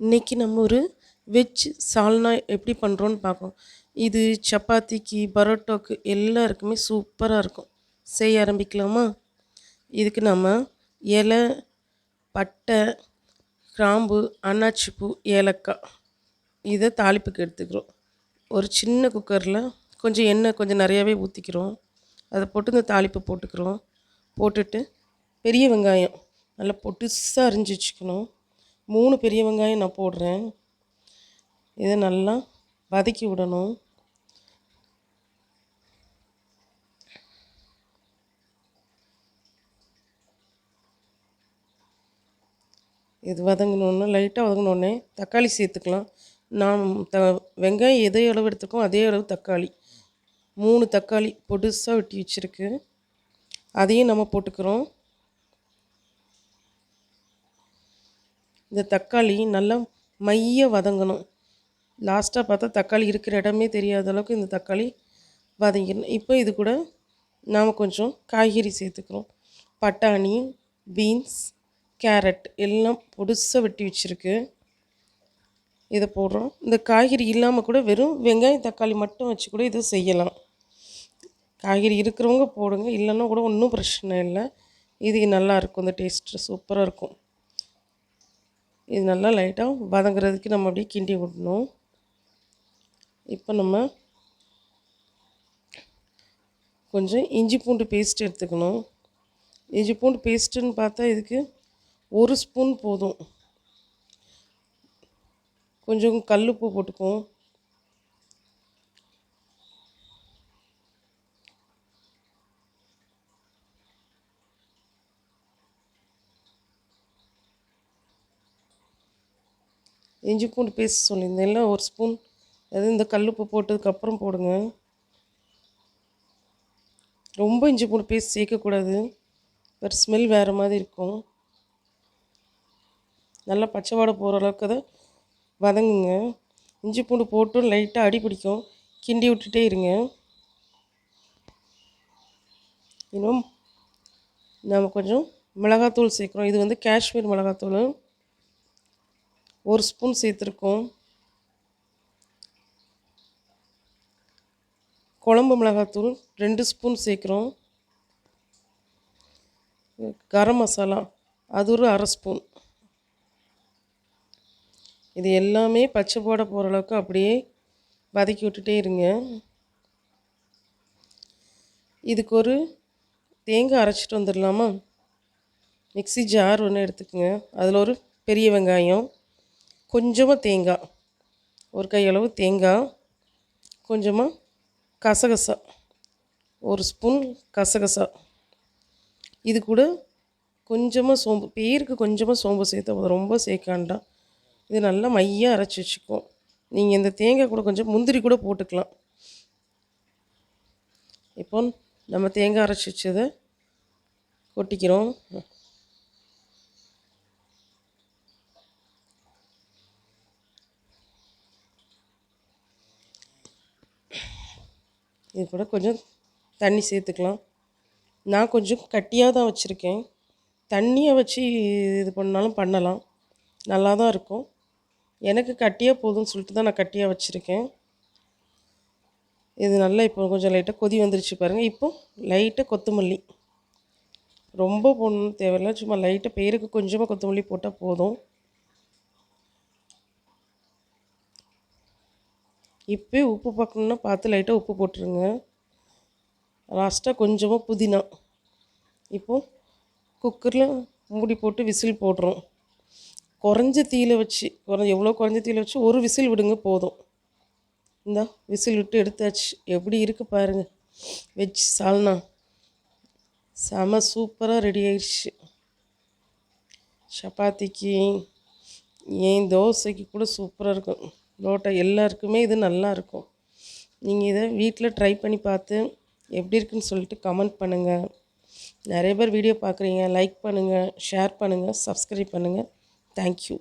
இன்றைக்கி நம்ம ஒரு வெஜ் சால்னா எப்படி பண்ணுறோன்னு பார்ப்போம் இது சப்பாத்திக்கு பரோட்டாக்கு எல்லாருக்குமே சூப்பராக இருக்கும். செய்ய ஆரம்பிக்கலாமா? இதுக்கு நம்ம இலை பட்டை கிராம்பு அன்னாச்சிப்பூ ஏலக்காய் இதை தாளிப்புக்கு எடுத்துக்கிறோம். ஒரு சின்ன குக்கரில் கொஞ்சம் எண்ணெய் கொஞ்சம் நிறையாவே ஊற்றிக்கிறோம் அதை போட்டு இந்த தாளிப்பு போட்டுக்கிறோம். போட்டுட்டு பெரிய வெங்காயம் நல்லா பொட்டுசாக அரிஞ்சு வச்சுக்கணும். மூணு பெரிய வெங்காயம் நான் போடுறேன். இதை நல்லா வதக்கி விடணும். இது வதங்கினோடனே லைட்டாக வதங்கினோடனே தக்காளி சேர்த்துக்கலாம். நான் த வெங்காயம் எதே அளவு எடுத்துக்கோ அதே அளவு தக்காளி. மூணு தக்காளி பொடுசாக வெட்டி வச்சுருக்கு. அதையும் நம்ம போட்டுக்கிறோம். இந்த தக்காளி நல்லா மைய வதங்கணும். லாஸ்ட்டாக பார்த்தா தக்காளி இருக்கிற இடமே தெரியாத அளவுக்கு இந்த தக்காளி வதங்கிடணும். இப்போ இது கூட நாம் கொஞ்சம் காய்கறி சேர்த்துக்கிறோம். பட்டாணி பீன்ஸ் கேரட் எல்லாம் பொடுசாக வெட்டி வச்சுருக்கு. இதை போடுறோம். இந்த காய்கறி இல்லாமல் கூட வெறும் வெங்காயம் தக்காளி மட்டும் வச்சு கூட இதை செய்யலாம். காய்கறி இருக்கிறவங்க போடுங்க. இல்லைன்னா கூட ஒன்றும் பிரச்சனை இல்லை. இது நல்லாயிருக்கும் இந்த டேஸ்ட்டு சூப்பராக இருக்கும். இது நல்லா லைட்டாக வதங்குறதுக்கு நம்ம அப்படியே கிண்டி விடணும். இப்போ நம்ம கொஞ்சம் இஞ்சி பூண்டு பேஸ்ட் எடுத்துக்கணும். இஞ்சி பூண்டு பேஸ்ட்டுன்னு பார்த்தா இதுக்கு ஒரு ஸ்பூன் போதும். கொஞ்சம் கல் உப்பு போட்டுக்குவோம் இஞ்சி பூண்டு பேஸ்ட் சொல்லியிருந்தேன்ல இல்லை ஒரு ஸ்பூன். அது இந்த கல்லுப்பு போட்டதுக்கப்புறம் போடுங்க. ரொம்ப இஞ்சி பூண்டு பேஸ்ட் சேர்க்கக்கூடாது. வேறு ஸ்மெல் வேறு மாதிரி இருக்கும். நல்லா பச்சை வாடை போகிற அளவுக்கு அதை வதங்குங்க. இஞ்சி பூண்டு போட்டும் லைட்டாக அடி பிடிக்கும். கிண்டி விட்டுட்டே இருங்க. இன்னும் நம்ம கொஞ்சம் மிளகாத்தூள் சேர்க்குறோம். இது வந்து காஷ்மீர் மிளகாத்தூள். ஒரு ஸ்பூன் சேர்த்துருக்கோம். குழம்பு மிளகாத்தூள் ரெண்டு ஸ்பூன் சேர்க்குறோம். கரம் மசாலா அது ஒரு அரை ஸ்பூன். இது எல்லாமே பச்சை போட போகிற அளவுக்கு அப்படியே வதக்கி விட்டுட்டே இருங்க. இதுக்கு ஒரு தேங்காய் அரைச்சிட்டு வந்துடலாமா? மிக்சி ஜார் ஒன்று எடுத்துக்கோங்க. அதில் ஒரு பெரிய வெங்காயம் கொஞ்சமாக தேங்காய். ஒரு கையளவு தேங்காய். கொஞ்சமாக கசகசா. ஒரு ஸ்பூன் கசகசா. இது கூட கொஞ்சமாக சோம்பு பேருக்கு கொஞ்சமாக சோம்பு சேர்த்து ரொம்ப சேர்க்காண்டாம் இது நல்லா மையாக அரைச்சி வச்சுக்குவோம். நீங்கள் இந்த தேங்காய் கூட கொஞ்சம் முந்திரி கூட போட்டுக்கலாம். இப்போ நம்ம தேங்காய் அரைச்சி வச்சதை கொட்டிக்கிறோம். இது கூட கொஞ்சம் தண்ணி சேர்த்துக்கலாம். நான் கொஞ்சம் கட்டியாக தான் வச்சுருக்கேன். தண்ணியை வச்சு இது பண்ணாலும் பண்ணலாம். நல்லா தான் இருக்கும். எனக்கு கட்டியாக போதும்னு சொல்லிட்டு தான் நான் கட்டியாக வச்சுருக்கேன். இது நல்லா இப்போ கொஞ்சம் லைட்டாக கொதி வந்துருச்சு பாருங்கள் இப்போ லைட்டாக கொத்தமல்லி. ரொம்ப போடணும் தேவையில்லை. சும்மா லைட்டாக பேருக்கு கொஞ்சமாக கொத்தமல்லி போட்டால் போதும். இப்போ உப்பு பார்க்கணுன்னா பார்த்து லைட்டாக உப்பு போட்டுருங்க. லாஸ்ட்டாக கொஞ்சமாக புதினா. இப்போது குக்கரில் மூடி போட்டு விசில் போடுறோம். குறைஞ்ச தீயில் வச்சு குறை எவ்வளோ குறைஞ்ச தீயில் வச்சு ஒரு விசில் விடுங்க போதும். இந்த விசில் விட்டு எடுத்தாச்சு. எப்படி இருக்குது பாருங்கள் வெஜ் சால்னா. செம சூப்பராக ரெடி ஆயிடுச்சு சப்பாத்திக்கு ஏன் தோசைக்கு கூட சூப்பராக இருக்கும். புரோட்டா எல்லாருக்குமே இது நல்லாயிருக்கும் நீங்கள் இதை வீட்டில் ட்ரை பண்ணி பார்த்து எப்படி இருக்குன்னு சொல்லிட்டு கமெண்ட் பண்ணுங்கள் நிறைய பேர் வீடியோ பார்க்குறீங்க. லைக் பண்ணுங்கள் ஷேர் பண்ணுங்கள் சப்ஸ்கிரைப் பண்ணுங்கள் தேங்க்யூ